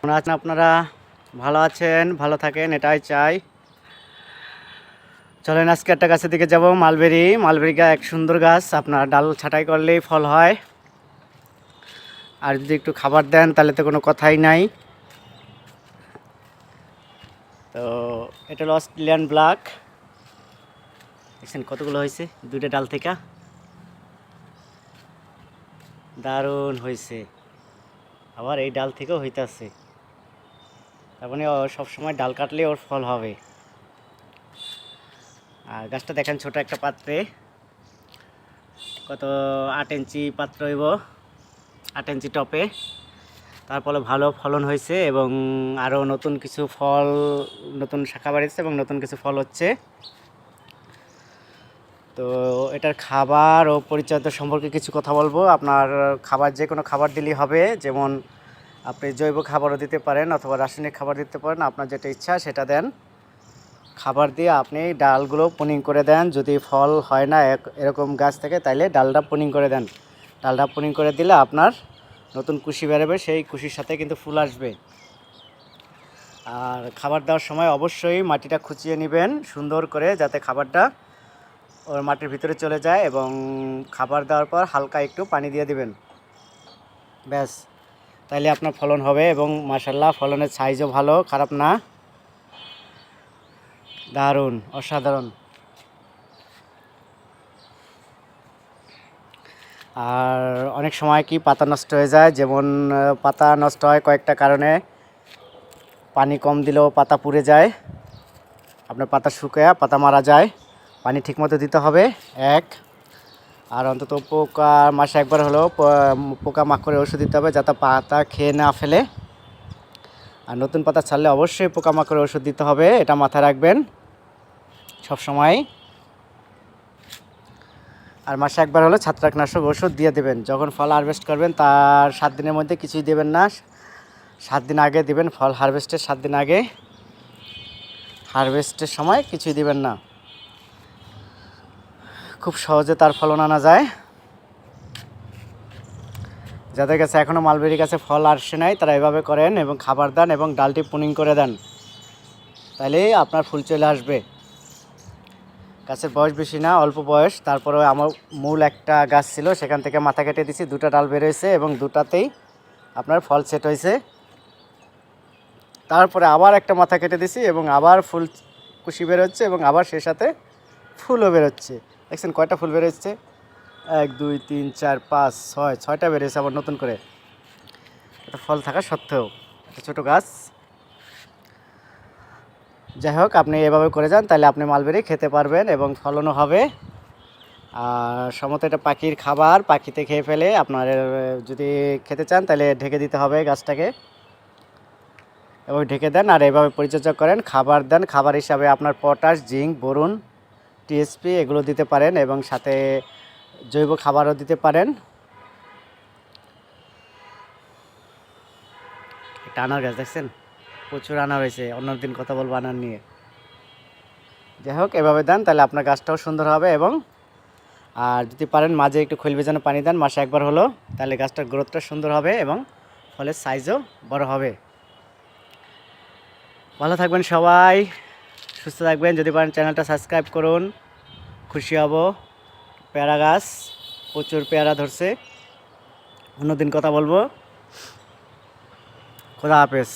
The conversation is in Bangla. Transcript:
কেমন আছেন আপনারা? ভালো আছেন? ভালো থাকেন, এটাই চাই। চলেন, আজকে একটা গাছের দিকে যাব, মালবেরি। মালবেরি গাছ, এক সুন্দর গাছ। আপনার ডাল ছাঁটাই করলেই ফল হয়। আর যদি একটু খাবার দেন, তাহলে তো কোনো কথাই নাই। তো, এটা হলো অস্ট্রেলিয়ান ব্ল্যাক। দেখছেন কতগুলো হয়েছে? দুইটা ডাল থেকে। দারুণ হয়েছে। আবার এই ডাল থেকেও হইতাছে। তার ও সবসময় ডাল কাটলে ওর ফল হবে। আর গাছটা দেখেন ছোট একটা পাত্রে। কত আট ইঞ্চি পাত্র হইব, আট ইঞ্চি টপে। তারপরে ভালো ফলন হয়েছে এবং আরও নতুন কিছু ফল, নতুন শাখা বাড়িয়েছে এবং নতুন কিছু ফল হচ্ছে। তো এটার খাবার ও পরিচর্যা সম্পর্কে কিছু কথা বলব। আপনার খাবার যে কোনো খাবার দিলেই হবে, যেমন আপনি জৈব খাবারও দিতে পারেন অথবা রাসায়নিক খাবার দিতে পারেন, আপনার যেটা ইচ্ছা সেটা দেন। খাবার দিয়ে আপনি ডালগুলো পুনিং করে দেন, যদি ফল হয় না এরকম গাছ থেকে তাইলে ডালটা পুনিং করে দেন। ডালটা পুনিং করে দিলে আপনার নতুন কুশি বেরোবে, সেই কুশির সাথে কিন্তু ফুল আসবে। আর খাবার দেওয়ার সময় অবশ্যই মাটিটা খুঁচিয়ে নেবেন সুন্দর করে যাতে খাবারটা ওর মাটির ভিতরে চলে যায় এবং খাবার দেওয়ার পর হালকা একটু পানি দিয়ে দিবেন। ব্যাস। তাইলে আপনার ফলন হবে এবং মাসাল্লাহ ফলনের সাইজও ভালো, খারাপ না। দারুণ, অসাধারণ। আর অনেক সময় কি পাতা নষ্ট হয়ে যায়, যেমন পাতা নষ্ট হয় কয়েকটা কারণে। পানি কম দিলেও পাতা পুড়ে যায়। আপনার পাতা শুকায়, পাতা মারা যায়। পানি ঠিকমতো দিতে হবে। এক। আর অন্তত পোকা মাসে একবার হলেও পোকা মাকড়ের ওষুধ দিতে হবে যাতে পাতা খেয়ে না ফেলে। আর নতুন পাতা ছাড়লে অবশ্যই পোকামাকড়ের ওষুধ দিতে হবে, এটা মাথায় রাখবেন সব সময় আর মাসে একবার হলো ছত্রাকনাশক ওষুধ দিয়ে দেবেন, যখন ফল হারভেস্ট করবেন তার সাত দিনের মধ্যে কিছুই দেবেন না, সাত দিন আগে দিবেন ফল হারভেস্টের সাত দিন আগে। হারভেস্টের সময় কিছুই দিবেন না। খুব সহজে তার ফলন আনা যায়। যাদের কাছে এখনও মালবেরি গাছে ফল আসে নাই, তারা এভাবে করেন এবং খাবার দেন এবং ডালটি পুনিং করে দেন। তাহলে আপনার ফুল চলে আসবে। গাছের বয়স বেশি না, অল্প বয়স। তারপরে আমার মূল একটা গাছ ছিল, সেখান থেকে মাথা কেটে দিছি দুটো ডাল বেরোয়েছে এবং দুটাতেই আপনার ফল সেট হয়েছে। তারপরে আবার একটা মাথা কেটে দিছি এবং আবার ফুল কুশি বেরোচ্ছে এবং আবার সে সাথে ফুলও বেরোচ্ছে দেখছেন, কয়টা ফুল বেরোচ্ছে এক, দুই, তিন, চার, পাঁচ, ছয়, ছয়টা বেরিয়েছে আবার নতুন করে। এটা ফল থাকা সত্ত্বেও, একটা ছোটো গাছ। যাই হোক, আপনি এভাবে করে যান, তাহলে আপনি মালবেরি খেতে পারবেন এবং ফলনও হবে। আর সমত এটা পাখির খাবার, পাখিতে খেয়ে ফেলে আপনার, যদি খেতে চান, তাহলে ঢেকে দিতে হবে গাছটাকে। এবং ঢেকে দেন আর এভাবে পরিচর্যা করেন, খাবার দেন। খাবার হিসাবে আপনার পটাশ, জিঙ্ক, বোরন টিএসপি এগুলো দিতে পারেন এবং সাথে জৈব খাবারও দিতে পারেন। একটা আনার গাছ দেখছেন? প্রচুর আনার হয়েছে, অন্যদিন কথা বলব আনার নিয়ে। যাই হোক, এভাবে দেন, তাহলে আপনার গাছটাও সুন্দর হবে এবং আর যদি পারেন মাঝে একটু খৈল ভেজানো পানি দেন, মাসে একবার হলো, তাহলে গাছটার গ্রোথটা সুন্দর হবে এবং ফলের সাইজও বড় হবে। ভালো থাকবেন সবাই। সুস্থ থাকবেন। যদি পারেন চ্যানেলটা সাবস্ক্রাইব করুন। খুশি হব। পেয়ারা গাছ, প্রচুর পেয়ারা ধরছে। অন্যদিন কথা বলব। খোদা হাফেজ।